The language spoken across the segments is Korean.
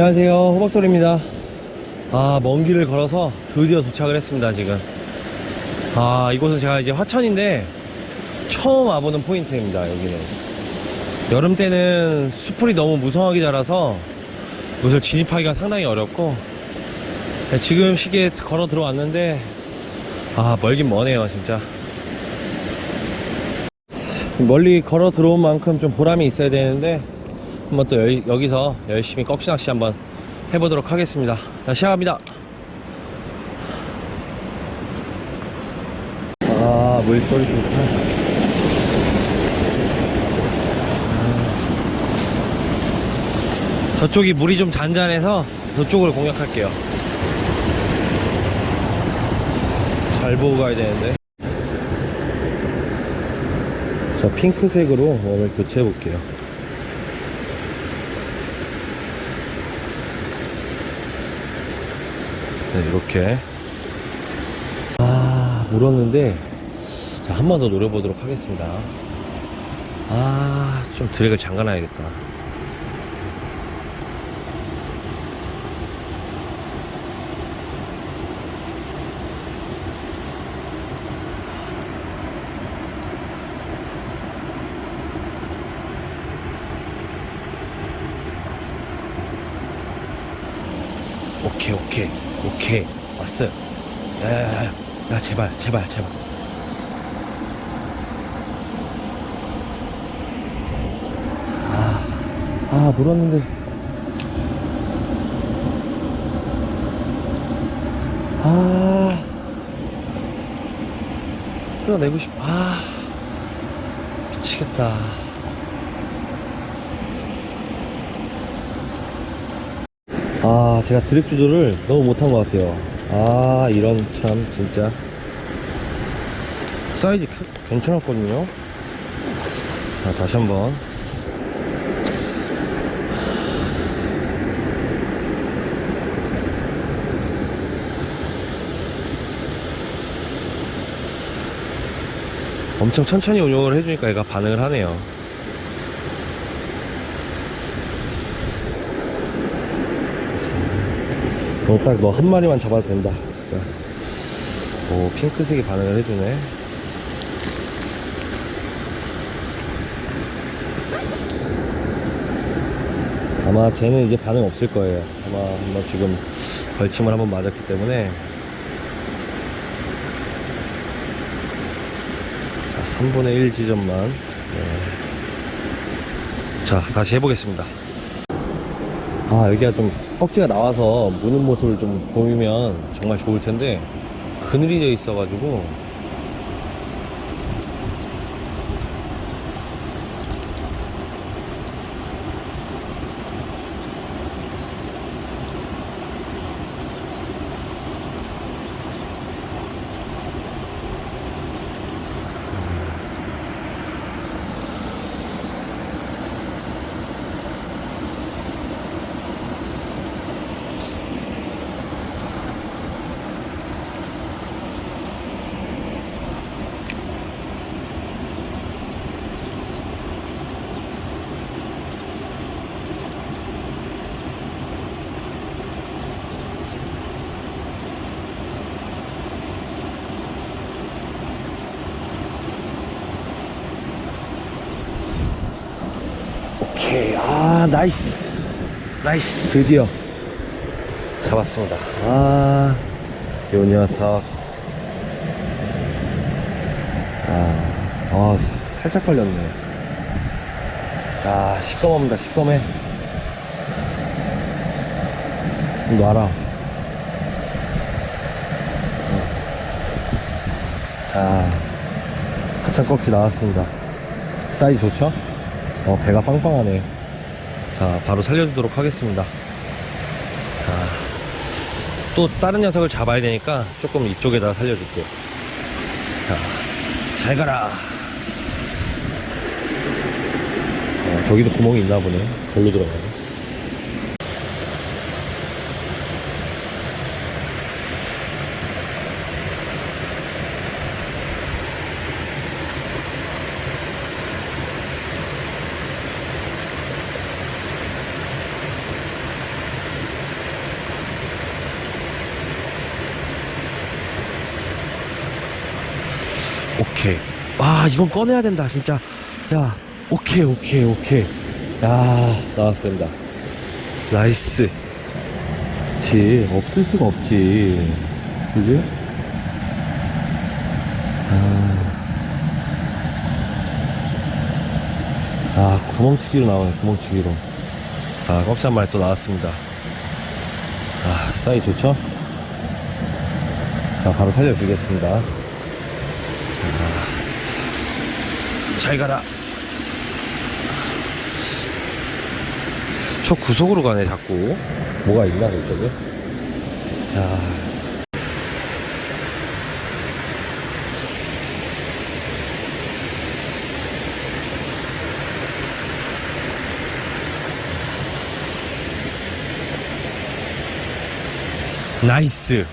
안녕하세요. 호박돌입니다. 아 먼 길을 걸어서 드디어 도착을 했습니다 지금. 아 이곳은 제가 이제 화천인데 처음 와보는 포인트입니다 여기는. 여름 때는 수풀이 너무 무성하게 자라서 이곳을 진입하기가 상당히 어렵고 네, 지금 시기에 걸어 들어왔는데 아 멀긴 머네요 진짜. 멀리 걸어 들어온 만큼 좀 보람이 있어야 되는데 한번 또 여, 여기서 열심히 꺽시낚시 한번 해보도록 하겠습니다. 자 시작합니다. 아 물소리 좋다. 저쪽이 물이 좀 잔잔해서 저쪽을 공략할게요. 잘 보고 가야 되는데. 자 핑크색으로 웜을 교체해 볼게요 네 이렇게. 아 물었는데 한 번 더 노려보도록 하겠습니다. 아 좀 드랙을 잠가놔야겠다. 오케이 오케이 오케이. 왔어 야야야 야 제발 제발 제발. 아, 아 물었는데. 아. 끌어내고 싶, 아. 미치겠다 아 제가 드립 조절을 너무 못한 것 같아요. 아 이런 참 진짜. 사이즈 크- 괜찮았거든요. 자 다시 한번. 엄청 천천히 운용을 해주니까 얘가 반응을 하네요 너 딱 너 한 마리만 잡아도 된다. 진짜. 오 핑크색이 반응을 해주네. 아마 쟤는 이제 반응 없을 거예요. 아마 한번 지금 벌침을 한번 맞았기 때문에. 자 3분의 1 지점만. 네. 자 다시 해보겠습니다. 아 여기가 좀 꺽지가 나와서 무는 모습을 좀 보이면 정말 좋을 텐데 그늘이 져 있어 가지고 오케이. 아 나이스. 나이스. 드디어 잡았습니다. 아 요 녀석 아, 아 살짝 걸렸네. 아 시꺼멉니다 시꺼매. 좀 놔라. 자 하천 꺽지 나왔습니다. 사이즈 좋죠? 어, 배가 빵빵하네. 자, 바로 살려주도록 하겠습니다. 자, 또 다른 녀석을 잡아야 되니까 조금 이쪽에다 살려줄게요. 자, 잘 가라. 어, 저기도 구멍이 있나 보네. 절로 들어가네. 오케이. 와, 이건 꺼내야 된다, 진짜. 야, 오케이, 오케이, 오케이. 야, 나왔습니다. 나이스. 그치, 없을 수가 없지. 그지? 아, 아 구멍치기로 나오네, 구멍치기로. 아, 꺽지 한 마리 또 나왔습니다. 아, 사이 좋죠? 자, 바로 살려주겠습니다. 아, 잘 가라. 저 구석으로 가네, 자꾸. 뭐가 있나, 저쪽에? 야. 나이스.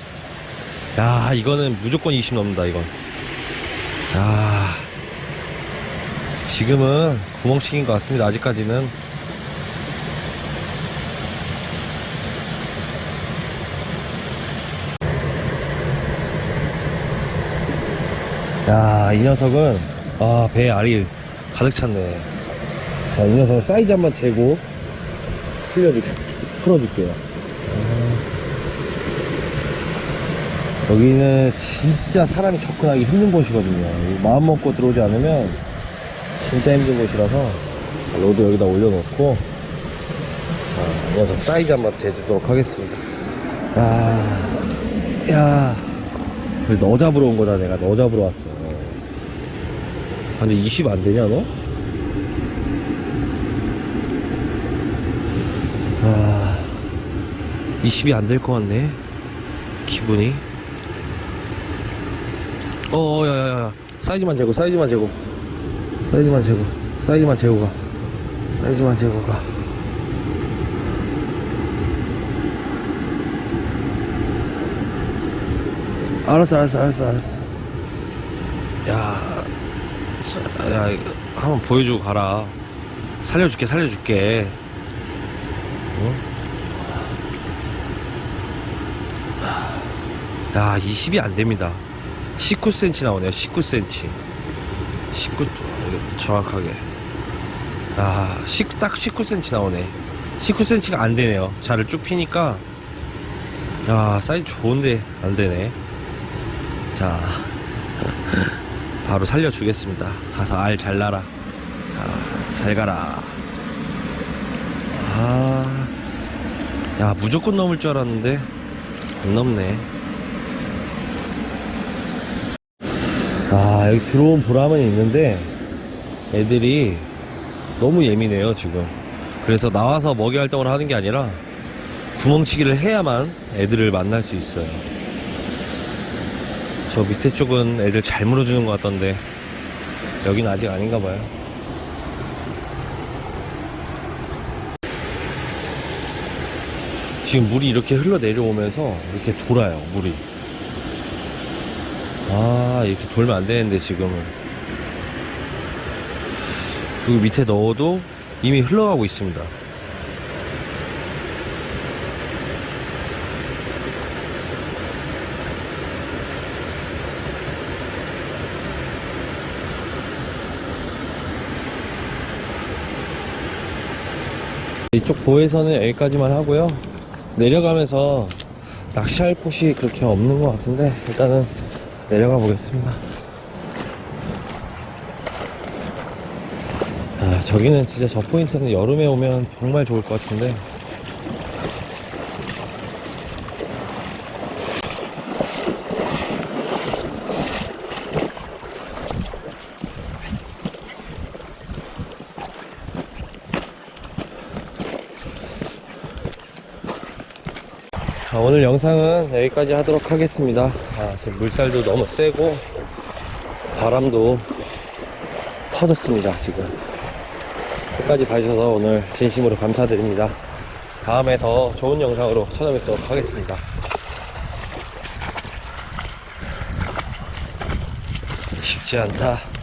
야, 이거는 무조건 20 넘는다, 이건. 야. 지금은 구멍치기인 것 같습니다, 아직까지는. 야, 이 녀석은, 아, 배 알이 가득 찼네. 자, 이 녀석 사이즈 한번 재고, 풀려줄, 풀어줄게요. 여기는 진짜 사람이 접근하기 힘든 곳이거든요. 마음 먹고 들어오지 않으면 진짜 힘든 곳이라서 로드 여기다 올려놓고 자, 이 녀석 사이즈 한번 재주도록 하겠습니다. 야, 야, 너 잡으러 온 거다 내가 너 잡으러 왔어. 아, 근데 20 안 되냐 너? 아, 20이 안 될 것 같네. 기분이. 어, 어, 야, 야, 야. 사이즈만 재고, 사이즈만 재고. 사이즈만 재고. 사이즈만 재고 가. 사이즈만 재고 가. 알았어, 알았어, 알았어, 알았어. 야, 사- 야, 한번 보여주고 가라. 살려줄게, 살려줄게. 어? 야, 20이 안 됩니다. 19cm 나오네요. 19cm. 19, 이거 정확하게. 아, 10, 딱 19cm 나오네. 19cm가 안 되네요. 자를 쭉 피니까. 야, 사이즈 좋은데 안 되네. 자, 바로 살려주겠습니다. 가서 알잘 날아. 자, 잘 가라. 아, 야, 무조건 넘을 줄 알았는데, 안 넘네. 아, 여기 들어온 보람은 있는데, 애들이 너무 예민해요, 지금. 그래서 나와서 먹이 활동을 하는 게 아니라, 구멍치기를 해야만 애들을 만날 수 있어요. 저 밑에 쪽은 애들 잘 물어주는 것 같던데, 여긴 아직 아닌가 봐요. 지금 물이 이렇게 흘러 내려오면서 이렇게 돌아요, 물이. 아, 이렇게 돌면 안 되는데, 지금은. 여기 밑에 넣어도 이미 흘러가고 있습니다. 이쪽 보에서는 여기까지만 하고요. 내려가면서 낚시할 곳이 그렇게 없는 것 같은데 일단은 내려가 보겠습니다. 저기는 진짜 저 포인트는 여름에 오면 정말 좋을 것 같은데 자, 오늘 영상은 여기까지 하도록 하겠습니다. 아, 지금 물살도 너무 세고 바람도 터졌습니다. 지금 끝까지 봐주셔서 오늘 진심으로 감사드립니다. 다음에 더 좋은 영상으로 찾아뵙도록 하겠습니다. 쉽지 않다.